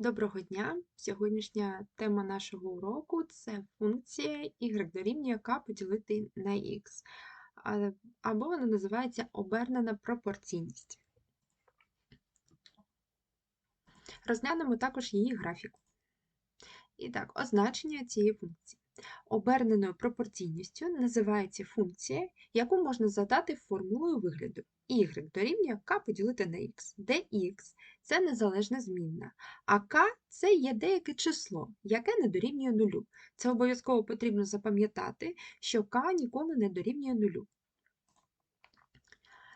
Доброго дня! Сьогоднішня тема нашого уроку це функція y дорівнює k поділити на x, або вона називається обернена пропорційність. Розглянемо також її графіку. І так, означення цієї функції. Оберненою пропорційністю називається функція, яку можна задати формулою вигляду y дорівнює k поділити на x, де x це незалежна змінна, а k це є деяке число, яке не дорівнює нулю. Це обов'язково потрібно запам'ятати, що k ніколи не дорівнює нулю.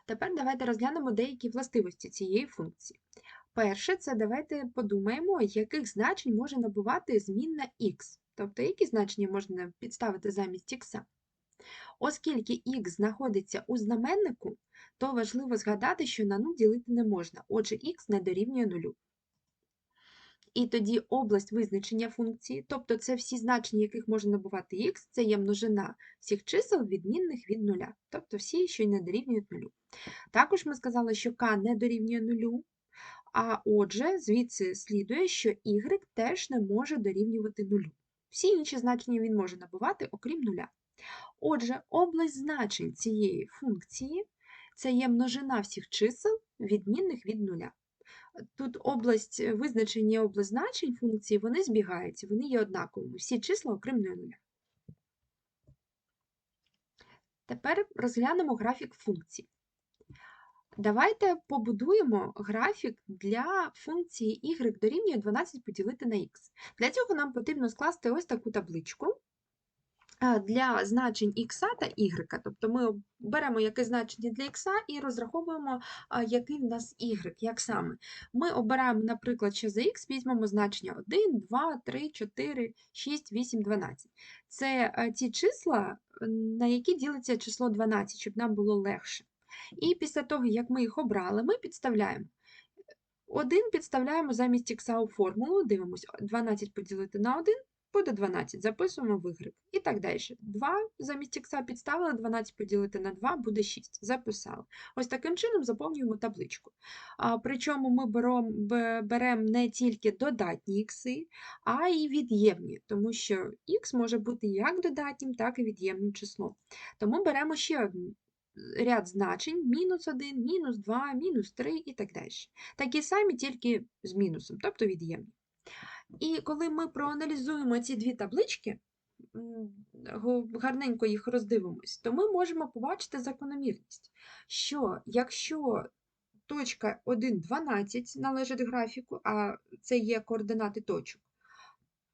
Тепер давайте розглянемо деякі властивості цієї функції. Перше, це давайте подумаємо, яких значень може набувати змінна x, тобто які значення можна підставити замість x. Оскільки x знаходиться у знаменнику, то важливо згадати, що на 0 ділити не можна, отже, x не дорівнює нулю. І тоді область визначення функції, тобто це всі значення, яких може набувати x, це є множина всіх чисел, відмінних від нуля, тобто всі, що й не дорівнюють нулю. Також ми сказали, що k не дорівнює нулю, а отже, звідси слідує, що y теж не може дорівнювати нулю. Всі інші значення він може набувати, окрім нуля. Отже, область значень цієї функції це є множина всіх чисел, відмінних від нуля. Тут область визначення і область значень функції вони збігаються, вони є однаковими. Всі числа окрім нуля. Тепер розглянемо графік функцій. Давайте побудуємо графік для функції y дорівнює 12 поділити на x. Для цього нам потрібно скласти ось таку табличку для значень x та y. Тобто ми беремо яке значення для x і розраховуємо, який в нас y, як саме. Ми обираємо, наприклад, що за x візьмемо значення 1, 2, 3, 4, 6, 8, 12. Це ті числа, на які ділиться число 12, щоб нам було легше. І після того, як ми їх обрали, ми підставляємо. 1 підставляємо замість х у формулу, дивимося, 12 поділити на 1 буде 12, записуємо в. І так далі. 2 замість х підставили, 12 поділити на 2 буде 6. Записали. Ось таким чином заповнюємо табличку. А, Причому ми беремо берем не тільки додатні ікси, а й від'ємні, тому що х може бути як додатнім, так і від'ємним числом. Тому беремо ще один ряд значень мінус 1, мінус 2, мінус 3 і так далі. Такі самі, тільки з мінусом, тобто від'ємні. І коли ми проаналізуємо ці дві таблички, гарненько їх роздивимось, то ми можемо побачити закономірність, що якщо точка 1, 12 належить графіку, а це є координати точок,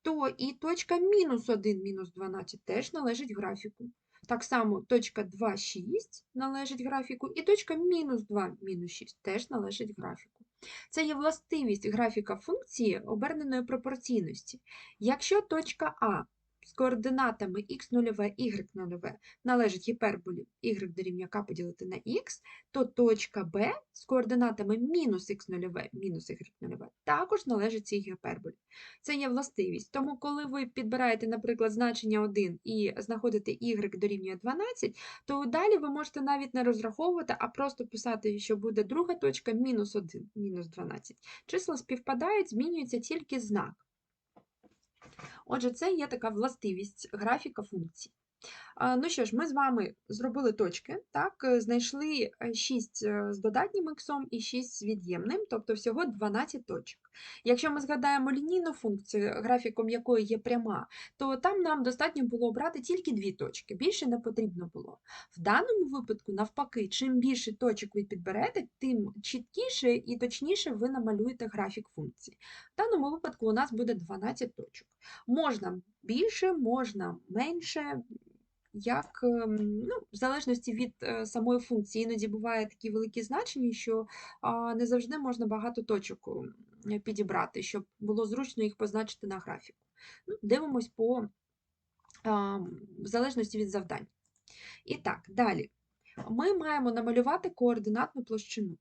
то і точка мінус 1, мінус 12 теж належить графіку. Так само точка 2, 6 належить графіку, і точка мінус 2, мінус 6 теж належить графіку. Це є властивість графіка функції оберненої пропорційності. Якщо точка А з координатами x0, y0 належить гіперболі y дорівнює k поділити на x, то точка B з координатами мінус x0, мінус y0 також належить цій гіперболі. Це є властивість. Тому, коли ви підбираєте, наприклад, значення 1 і знаходите y дорівнює 12, то далі ви можете навіть не розраховувати, а просто писати, що буде друга точка мінус 1, мінус 12. Числа співпадають, змінюється тільки знак. Отже, це є така властивість графіка функцій. Ну що ж, ми з вами зробили точки, так, е, знайшли 6 е, е, з додатнім іксом і 6 з від'ємним, тобто всього 12 точок. Якщо ми згадаємо лінійну функцію, графіком якої є пряма, то там нам достатньо було обрати тільки дві точки, більше не потрібно було. В даному випадку, навпаки, чим більше точок ви підберете, тим чіткіше і точніше ви намалюєте графік функції. В даному випадку у нас буде 12 точок. Можна більше, можна менше як ем, ну, в залежності від е, самої функції, іноді буває такі великі значення, що не завжди можна багато точок підібрати, щоб було зручно їх позначити на графіку. Ну, Дивимось по в залежності від завдань. І так, далі. Ми маємо намалювати координатну площину.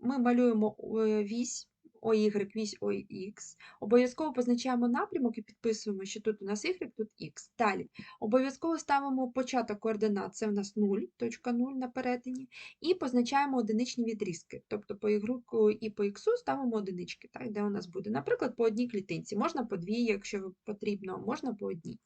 Ми малюємо е, вісь OY, вісь OX. Обов'язково позначаємо напрямок і підписуємо, що тут у нас Y, тут X. Далі. Обов'язково ставимо початок координат, це у нас 0, точка 0 на перетині, і позначаємо одиничні відрізки. Тобто по Y і по X ставимо одинички, так, де у нас буде. Наприклад, по одній клітинці. Можна по дві, якщо потрібно, можна по одній.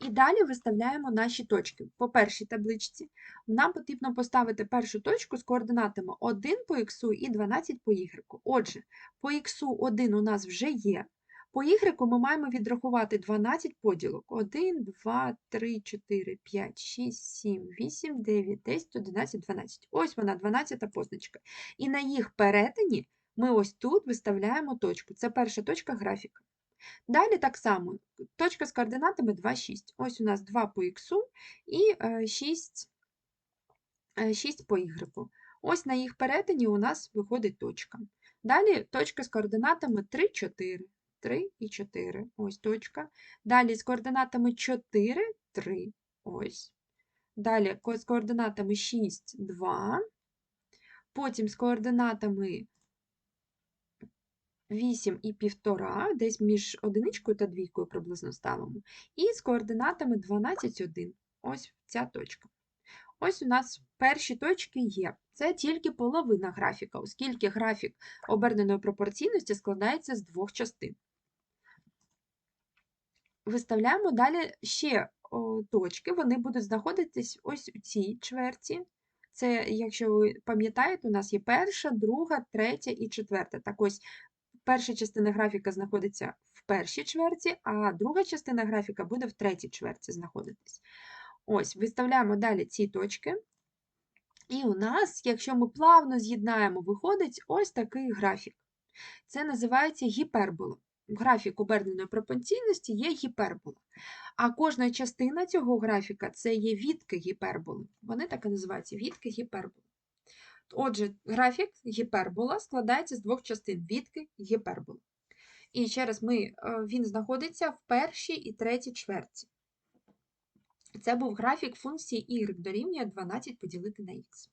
І далі виставляємо наші точки. По першій табличці нам потрібно поставити першу точку з координатами 1 по х і 12 по y. Отже, по х 1 у нас вже є. По y ми маємо відрахувати 12 поділок. 1, 2, 3, 4, 5, 6, 7, 8, 9, 10, 11, 12. Ось вона, 12 позначка. І на їх перетині ми ось тут виставляємо точку. Це перша точка графіка. Далі так само, точка з координатами 2, 6. Ось у нас 2 по х і 6, е, 6 е, по y. Ось на їх перетині у нас виходить точка. Далі точка з координатами 3, 4. 3 і 4. Ось точка. Далі з координатами 4, 3. Ось. Далі з координатами 6, 2. Потім з координатами 8 і 1,5, десь між одиничкою та двійкою приблизно ставимо. І з координатами 12, 1. Ось ця точка. Ось у нас перші точки є. Це тільки половина графіка, оскільки графік оберненої пропорційності складається з двох частин. Виставляємо далі ще о, точки, вони будуть знаходитись ось у цій чверті. Це, якщо ви пам'ятаєте, у нас є перша, друга, третя і четверта. Так ось перша частина графіка знаходиться в першій чверті, а друга частина графіка буде в третій чверті знаходитись. Ось, виставляємо далі ці точки. І у нас, якщо ми плавно з'єднаємо, виходить ось такий графік. Це називається гіпербола. Графік оберненої пропорційності є гіпербола. А кожна частина цього графіка це є відки гіперболи. Вони так і називаються відки гіперболи. Отже, графік гіпербола складається з двох частин відки гіперболи. І ще раз ми, е, він знаходиться в першій і третій чверті. Це був графік функції y дорівнює 12 поділити на х.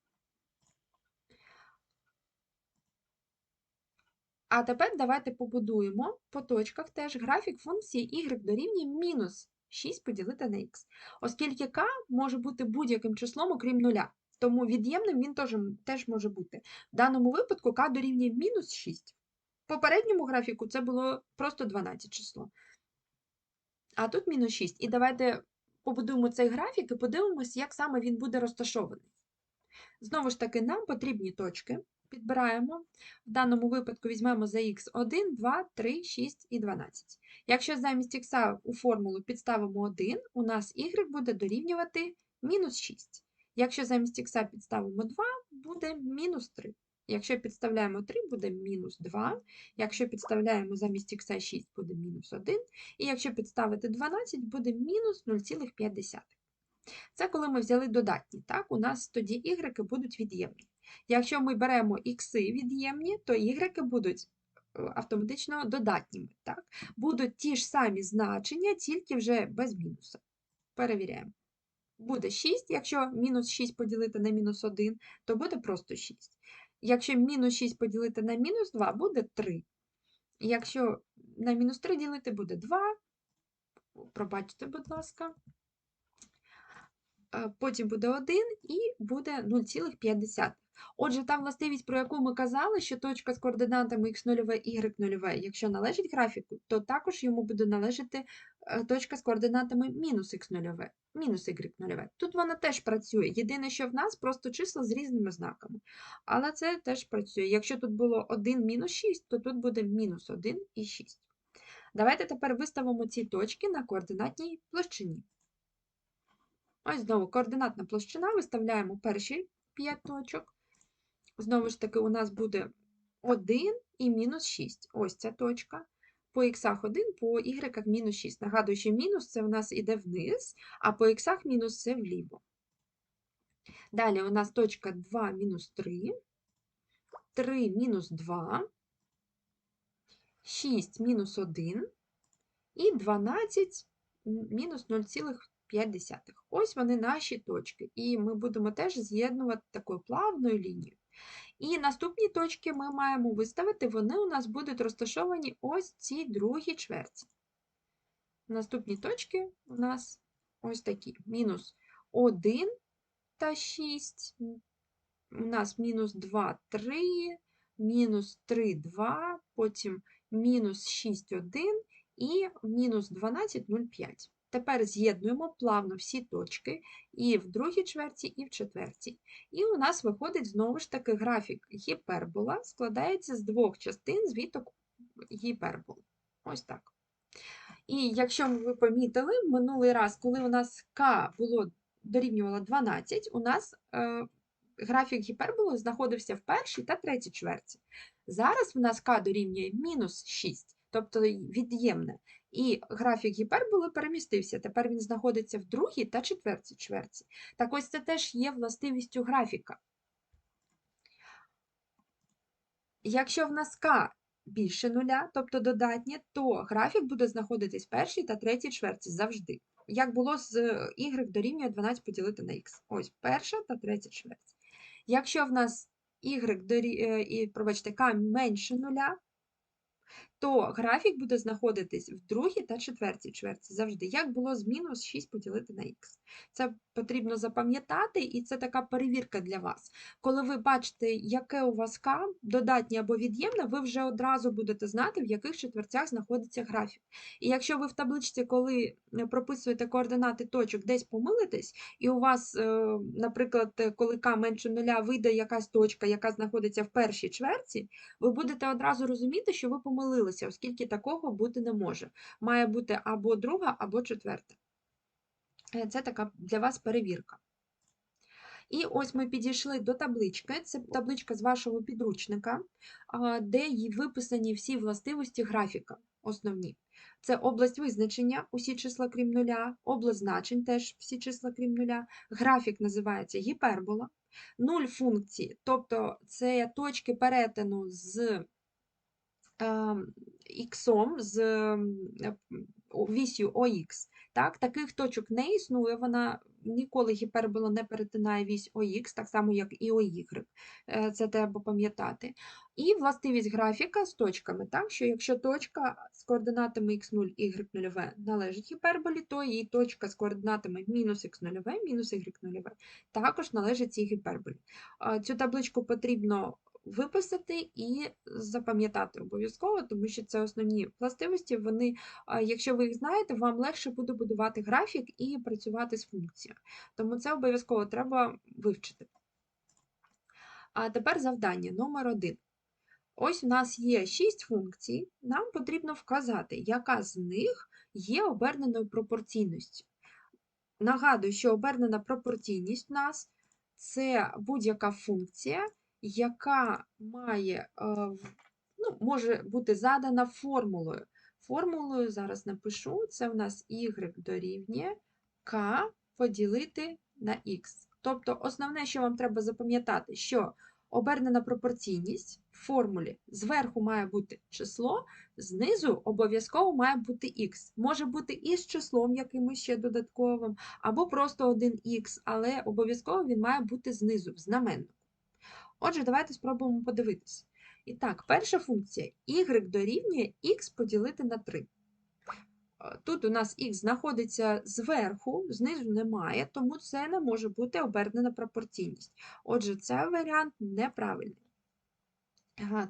А тепер давайте побудуємо по точках теж графік функції y дорівнює мінус 6 поділити на х, оскільки k може бути будь-яким числом, окрім нуля. Тому від'ємним він теж, теж може бути. В даному випадку k дорівнює мінус 6. В попередньому графіку це було просто 12 число. А тут мінус 6. І давайте побудуємо цей графік і подивимось, як саме він буде розташований. Знову ж таки, нам потрібні точки. Підбираємо. В даному випадку візьмемо за х 1, 2, 3, 6 і 12. Якщо замість х у формулу підставимо 1, у нас y буде дорівнювати мінус 6. Якщо замість х підставимо 2, буде мінус 3. Якщо підставляємо 3, буде мінус 2. Якщо підставляємо замість х 6, буде мінус 1. І якщо підставити 12, буде мінус 0,5. Це коли ми взяли додатні. Так? У нас тоді y будуть від'ємні. Якщо ми беремо х від'ємні, то y будуть е, автоматично додатніми. Так? Будуть ті ж самі значення, тільки вже без мінуса. Перевіряємо буде 6. Якщо мінус 6 поділити на мінус 1, то буде просто 6. Якщо мінус 6 поділити на мінус 2, буде 3. Якщо на мінус 3 ділити, буде 2. Пробачте, будь ласка. Потім буде 1 і буде 0,5. Отже, та властивість, про яку ми казали, що точка з координатами x0, y0, якщо належить графіку, то також йому буде належати е, точка з координатами мінус x0, мінус y0. Тут вона теж працює. Єдине, що в нас просто числа з різними знаками. Але це теж працює. Якщо тут було 1 мінус 6, то тут буде мінус 1 і 6. Давайте тепер виставимо ці точки на координатній площині. Ось знову координатна площина, виставляємо перші 5 точок. Знову ж таки, у нас буде 1 і мінус 6. Ось ця точка. По х 1, по y мінус 6. Нагадую, що мінус це у нас іде вниз, а по х мінус це вліво. Далі у нас точка 2 мінус 3, 3 мінус 2, 6 мінус 1 і 12 мінус 0,5. Ось вони наші точки. І ми будемо теж з'єднувати такою плавною лінією. І наступні точки ми маємо виставити, вони у нас будуть розташовані ось в цій другій чверті. Наступні точки у нас ось такі: мінус 1 та 6, у нас мінус 2, 3, мінус 3, 2, потім мінус 6, 1 і мінус 12, 0, 5. Тепер з'єднуємо плавно всі точки і в другій чверті, і в четвертій. І у нас виходить знову ж таки графік гіпербола, складається з двох частин звіток гіперболи. Ось так. І якщо ви помітили, минулий раз, коли у нас k було дорівнювало 12, у нас е, графік гіперболи знаходився в першій та третій чверті. Зараз в нас k дорівнює мінус 6, тобто від'ємне. І графік гіперболи перемістився. Тепер він знаходиться в другій та четвертій чверті. Так ось це теж є властивістю графіка. Якщо в нас k більше нуля, тобто додатнє, то графік буде знаходитись в першій та третій чверті завжди. Як було з y дорівнює 12 поділити на x. Ось перша та третя чверть. Якщо в нас y дорі... і, пробачте, k менше нуля, то графік буде знаходитись в другій та четвертій чверті завжди, як було з мінус 6 поділити на х. Це потрібно запам'ятати, і це така перевірка для вас. Коли ви бачите, яке у вас К, додатнє або від'ємне, ви вже одразу будете знати, в яких четвертях знаходиться графік. І якщо ви в табличці, коли е, прописуєте координати точок, десь помилитесь, і у вас, е, наприклад, коли К менше нуля вийде якась точка, яка знаходиться в першій чверті, ви будете одразу розуміти, що ви помилилися, оскільки такого бути не може. Має бути або друга, або четверта. Е, це така для вас перевірка. І ось ми підійшли до таблички. Це табличка з вашого підручника, де виписані всі властивості графіка основні. Це область визначення, усі числа крім нуля, область значень теж всі числа крім нуля. Графік називається гіпербола, нуль функції, тобто це точки перетину з іксом, ем, з вісю ОХ. Так, Таких точок не існує, вона ніколи гіпербола не перетинає вісь ОХ, так само, як і ОY. Е, це треба пам'ятати. І властивість графіка з точками, так, що якщо точка з координатами х0, y0 належить гіперболі, то її точка з координатами мінус х0, мінус y0 також належить цій гіперболі. Цю табличку потрібно виписати і запам'ятати обов'язково, тому що це основні властивості. Вони, якщо ви їх знаєте, вам легше буде будувати графік і працювати з функцією. Тому це обов'язково треба вивчити. А тепер завдання номер один. Ось у нас є 6 функцій, нам потрібно вказати, яка з них є оберненою пропорційністю. Нагадую, що обернена пропорційність у нас це будь-яка функція, яка має, е, ну, може бути задана формулою. Формулою зараз напишу: це в нас y дорівнює k поділити на x. Тобто, основне, що вам треба запам'ятати, що обернена пропорційність в формулі зверху має бути число, знизу обов'язково має бути х. Може бути і з числом якимось ще додатковим, або просто 1х, але обов'язково він має бути знизу, в знаменнику. Отже, давайте спробуємо подивитися. І так, перша функція y дорівнює х поділити на 3. Е, тут у нас х знаходиться зверху, знизу немає, тому це не може бути обернена пропорційність. Отже, цей варіант неправильний.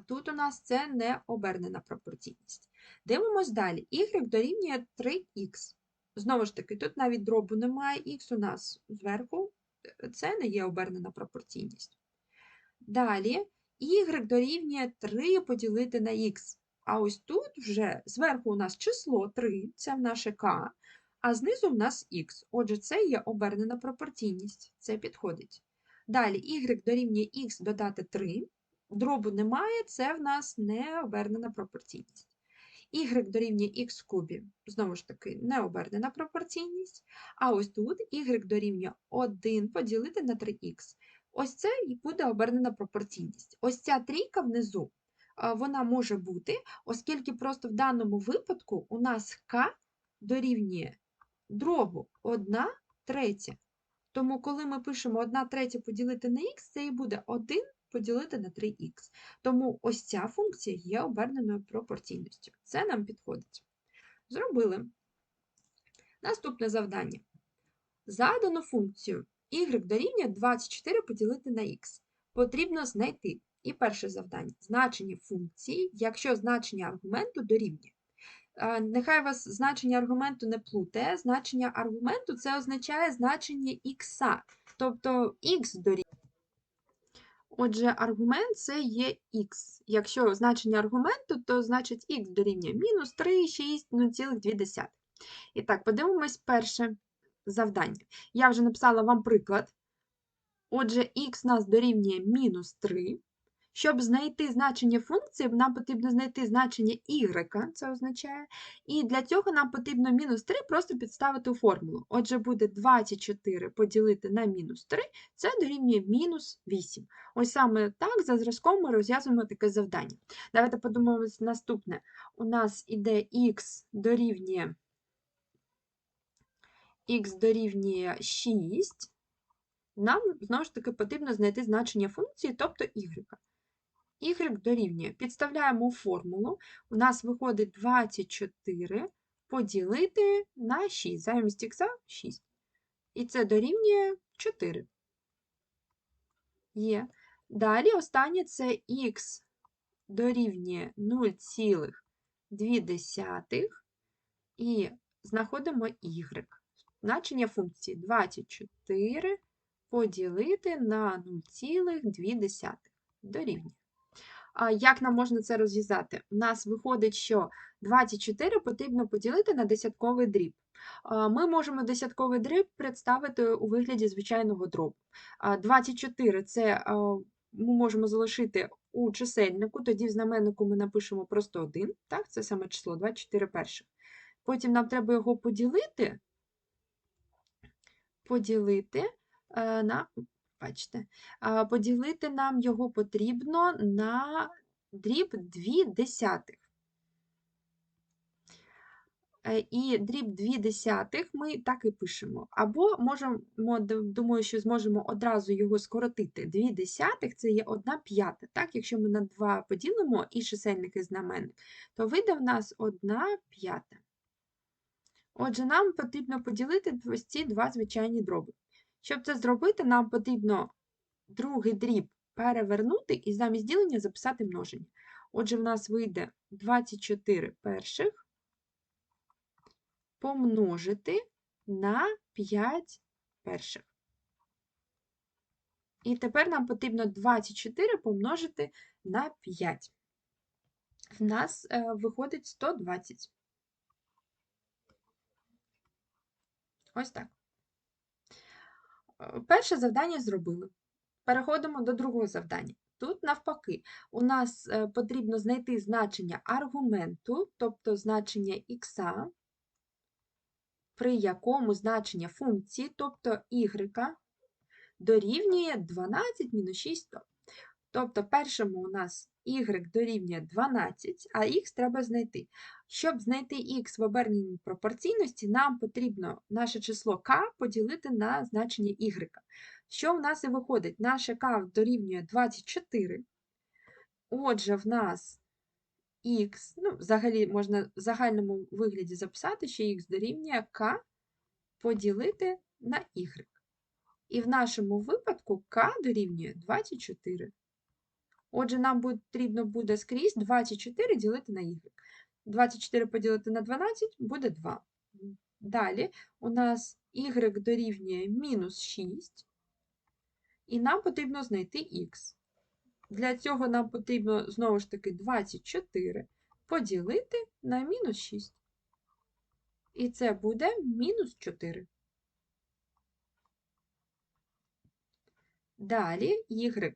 Тут у нас це не обернена пропорційність. Дивимось далі. y дорівнює 3х. Знову ж таки, тут навіть дробу немає, х у нас зверху, це не є обернена пропорційність. Далі y дорівнює 3 поділити на х. А ось тут вже зверху у нас число 3, це в наше k, а знизу в нас х. Отже, це є обернена пропорційність, це підходить. Далі y дорівнює х додати 3, дробу немає, це в нас не обернена пропорційність. y дорівнює х в кубі, знову ж таки, не обернена пропорційність. А ось тут y дорівнює 1 поділити на 3х. Ось це і буде обернена пропорційність. Ось ця трійка внизу, вона може бути, оскільки просто в даному випадку у нас К дорівнює дробу 1 третя. Тому, коли ми пишемо 1 третя поділити на х, це і буде 1 поділити на 3х. Тому ось ця функція є оберненою пропорційністю. Це нам підходить. Зробили. Наступне завдання. Задану функцію y дорівнює 24 поділити на х. Потрібно знайти. І перше завдання значення функції, якщо значення аргументу дорівнює. Нехай вас значення аргументу не плутає. Значення аргументу це означає значення х, тобто х дорівнює. Отже, аргумент це є х. Якщо значення аргументу, то значить х дорівнює мінус 3, 6, 0,2. І так, подивимось перше завдання. Я вже написала вам приклад. Отже, х нас дорівнює мінус 3. Щоб знайти значення функції, нам потрібно знайти значення y, це означає. І для цього нам потрібно мінус 3 просто підставити у формулу. Отже, буде 24 поділити на мінус 3, це дорівнює мінус 8. Ось саме так, за зразком ми розв'язуємо таке завдання. Давайте подумаємо наступне. У нас іде х дорівнює х дорівнює 6. Нам, знову ж таки, потрібно знайти значення функції, тобто y y дорівнює. Підставляємо формулу. У нас виходить 24 поділити на 6. Замість х 6. І це дорівнює 4. Є. Далі останнє це х дорівнює 0,2 і знаходимо y. Значення функції 24 поділити на 0,2 дорівнює. Як нам можна це розв'язати? У нас виходить, що 24 потрібно поділити на десятковий дріб. Ми можемо десятковий дріб представити у вигляді звичайного дробу. 24 це ми можемо залишити у чисельнику, тоді в знаменнику ми напишемо просто 1, так, це саме число 24 перших. Потім нам треба його поділити, поділити е, на Бачите, поділити нам його потрібно на дріб 2 десятих. Е, І дріб 2 десятих ми так і пишемо. Або можемо, думаю, що зможемо одразу його скоротити. 2 десятих це є 1 п'ята. Так? Якщо ми на 2 поділимо і чисельник і знаменник, то вийде в нас 1 п'ята. Отже, нам потрібно поділити ось ці два звичайні дроби. Щоб це зробити, нам потрібно другий дріб перевернути і замість ділення записати множення. Отже, в нас вийде 24 перших помножити на 5 перших. І тепер нам потрібно 24 помножити на 5. В нас е, виходить 120. Ось так. Е, Перше завдання зробили. Переходимо до другого завдання. Тут, навпаки, у нас е, потрібно знайти значення аргументу, тобто значення х, при якому значення функції, тобто y, дорівнює 12 мінус 6 100. Тобто, першому у нас y дорівнює 12, а х треба знайти. Щоб знайти х в оберненій пропорційності, нам потрібно наше число k поділити на значення y. Що в нас і виходить? Наше k дорівнює 24. Отже, в нас х, ну, взагалі можна в загальному вигляді записати, що х дорівнює k поділити на y. І в нашому випадку k дорівнює 24. Отже, нам потрібно буде скрізь 24 ділити на y. 24 поділити на 12 буде 2. Далі у нас y дорівнює мінус 6, і нам потрібно знайти х. Для цього нам потрібно знову ж таки 24 поділити на мінус 6. І це буде мінус 4. Далі y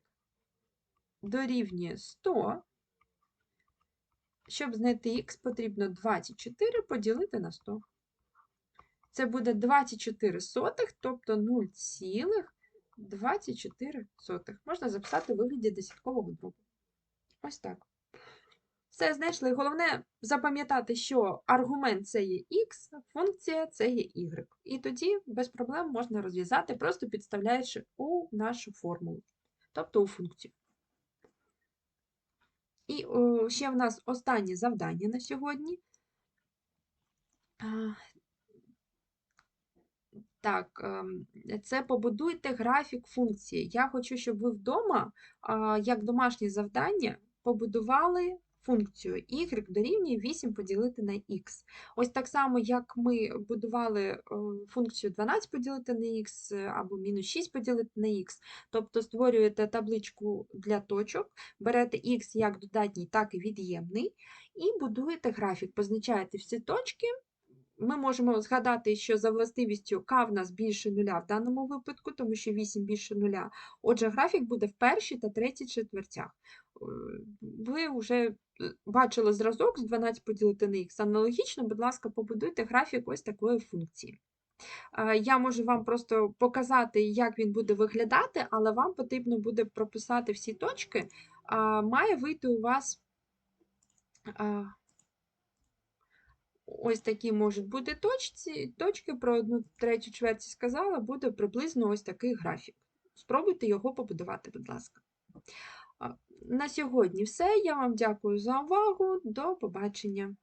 дорівнює 100. Щоб знайти х, потрібно 24 поділити на 100. Це буде 24 сотих, тобто 0,24. Можна записати в вигляді десяткового дробу. Ось так. Все знайшли. Головне запам'ятати, що аргумент це є х, функція це є y. І тоді без проблем можна розв'язати, просто підставляючи у нашу формулу, тобто у функцію. І о, ще в нас останнє завдання на сьогодні. Так, ем, це побудуйте графік функції. Я хочу, щоб ви вдома, як домашнє завдання, побудували функцію y дорівнює 8 поділити на x. Ось так само, як ми будували е, функцію 12 поділити на x або мінус 6 поділити на x. Тобто створюєте табличку для точок, берете x як додатній, так і від'ємний, і будуєте графік, позначаєте всі точки. Ми можемо згадати, що за властивістю k в нас більше нуля в даному випадку, тому що 8 більше нуля. Отже, графік буде в першій та третій четвертях. Е, Ви вже е, бачили зразок з 12 поділити на х. Аналогічно, будь ласка, побудуйте графік ось такої функції. Е, Я можу вам просто показати, як він буде виглядати, але вам потрібно буде прописати всі точки. Має вийти у вас. Ось такі можуть бути точці, точки, про одну третю чверті сказала, буде приблизно ось такий графік. Спробуйте його побудувати, будь ласка. На сьогодні все. Я вам дякую за увагу. До побачення.